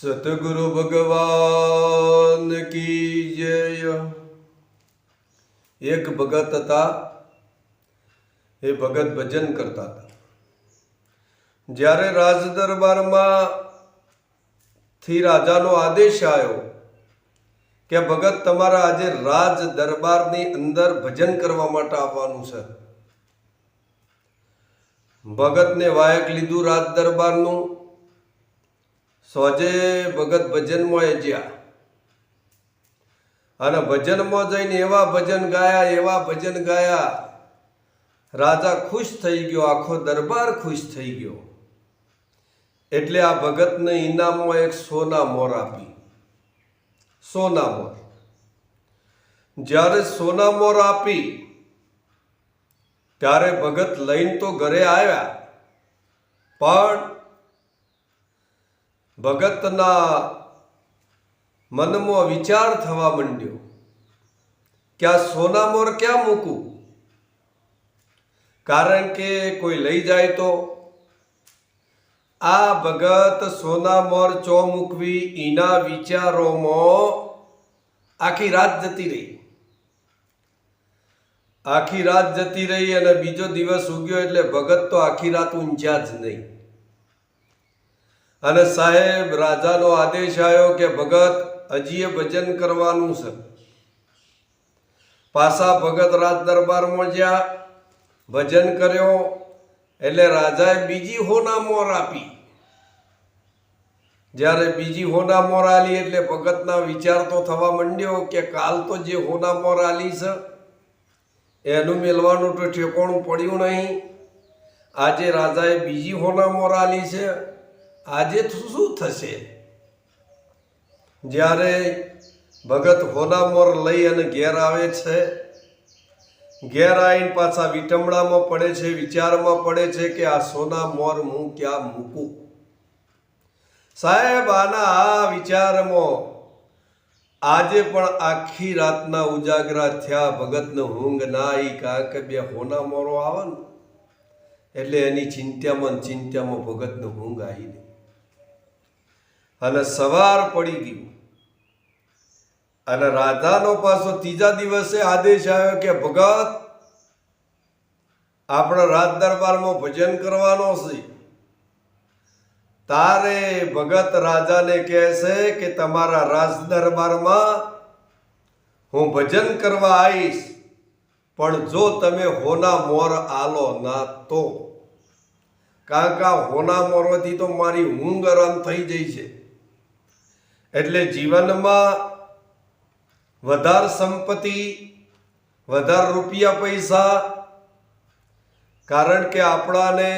સતગુરુ ભગવાન કી જય. એક ભગત હતા, એ ભગત ભજન કરતા હતા. જ્યારે રાજ દરબારમાં થી રાજાનો આદેશ આવ્યો કે ભગત તમારા આજે રાજ દરબારની અંદર ભજન કરવા માટે આવવાનું છે. ભગતને વાયક લીધું રાજ દરબારનું સોજે ભગત ભજનમાં એ જ્યાં. અને ભજનમાં જઈને એવા ભજન ગાયા, એવા ભજન ગાયા. રાજા ખુશ થઈ ગયો, આખો દરબાર ખુશ થઈ ગયો. એટલે આ ભગતને ઇનામમાં એક સોના મોર આપી. સોના મોર. જ્યારે સોના મોર આપી, ત્યારે ભગત લઈને તો ઘરે આવ્યા. પણ ભગતના મનમાં વિચાર થવા માંડ્યો. કે આ સોના મોર ક્યાં મૂકું? કારણ કે કોઈ લઈ જાય તો? આ ભગત સોના મોર ચો મૂકવી એના વિચારોમાં આખી રાત જતી રહી. આખી રાત જતી રહી અને બીજો દિવસ ઉગ્યો એટલે ભગત તો આખી રાત ઊંચ્યા જ નહીં. અને સાહેબ, રાજાનો આદેશ આવ્યો કે ભગત હજીએ ભજન કરવાનું છે. પાછા ભગત રાજ દરબારમાં જ્યાં ભજન કર્યો, એટલે રાજાએ બીજી હોના મોર આપી. જ્યારે બીજી હોના મોર આલી એટલે ભગતના વિચાર તો થવા માંડ્યો કે કાલ તો જે હોના મોર આલી છે, એનું મેળવાનું તો ઠેકોણું પડ્યું નહીં. આજે રાજાએ બીજી હોના મોર આલી છે. આજે શું થશે? જ્યારે ભગત હોના મોર લઈ અને ઘેર આવે છે, ઘેર આવીને પાછા વિટમડામાં પડે છે, વિચારમાં પડે છે કે આ સોના મોર હું ક્યાં મૂકું? સાહેબ, આના આ વિચારમાં આજે પણ આખી રાતના ઉજાગરા થયા ભગતને ઊંઘ ના આવી કારણ કે બે હોના મોરો આવે ને, એટલે એની ચિંતામાં ચિંતામાં ભગતને ઊંઘ આવી ગઈ અને સવાર પડી ગયું. અને રાધાનો પાછો ત્રીજા દિવસે આદેશ આવ્યો કે, ભગત, આપણા રાજ દરબારમાં ભજન કરવાનો છે. તારે ભગત રાજાને કહે છે કે, તમારા રાજ દરબારમાં હું ભજન કરવા આવીશ, પણ જો તમે હોના મોર આલો ના તો. કારણ કે હોના મોરથી તો મારી ઊંઘ આરામ થઈ જાય છે. એટલે જીવનમાં વધાર સંપત્તિ, વધાર રૂપિયા પૈસા, કારણ કે આપણાને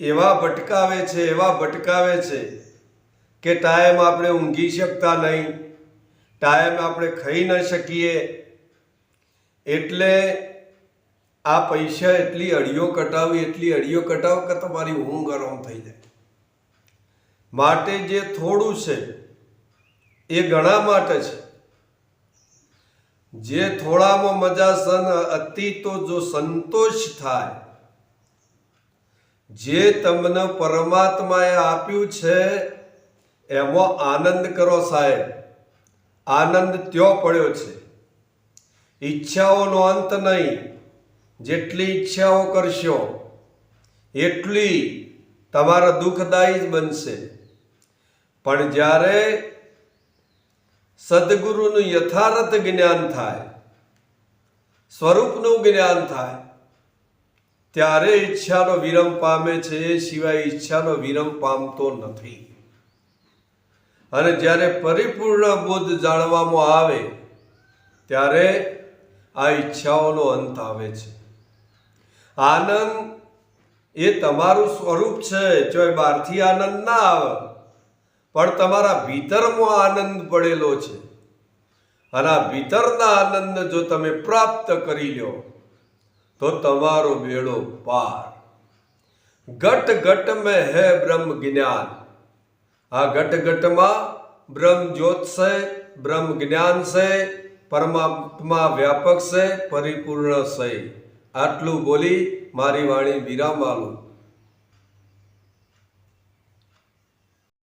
એવા ભટકાવે છે, એવા ભટકાવે છે કે ટાઈમ આપણે ઊંઘી શકતા નહીં, ટાઈમ આપણે ખાઈ ન શકીએ. એટલે આ પૈસા એટલી અડીઓ કટાવી એટલી અડીઓ કટાવ કે તમારી ઊંઘ આરામ થઈ જાય. માટે જે થોડું છે, એ ઘણા માટે છે. જે થોડામાં મજા સન અતિ તો જો સંતોષ થાય. જે તમને પરમાત્માએ આપ્યું છે, એમાં આનંદ કરો સાહેબ. આનંદ ત્યો પડ્યો છે. ઈચ્છાઓનો અંત નહીં. જેટલી ઈચ્છાઓ કરશો, એટલી તમારા દુઃખદાયી જ બનશે. પણ જ્યારે સદગુરુનું યથાર્થ જ્ઞાન થાય, સ્વરૂપનું જ્ઞાન થાય, ત્યારે ઈચ્છાનો વિરમ પામે છે. એ સિવાય ઈચ્છાનો વિરમ પામતો નથી. અને જ્યારે પરિપૂર્ણ બુદ્ધ જાણવામાં આવે, ત્યારે આ ઈચ્છાઓનો અંત આવે છે. આનંદ એ તમારું સ્વરૂપ છે. જો બહારથી આનંદ ના આવે. પણ તમારા ભીતરમાં આનંદ પડેલો છે. અને આ ભીતરના આનંદ જો તમે પ્રાપ્ત કરી લો, તો તમારો બેડો પાર. ઘટ ઘટ મેં હે બ્રહ્મ જ્ઞાન. આ ઘટ ઘટમાં બ્રહ્મ જ્યોત છે બ્રહ્મ જ્ઞાન છે પરમાત્મા વ્યાપક છે પરિપૂર્ણ છે. આટલું બોલી મારી વાણી વિરામ આલું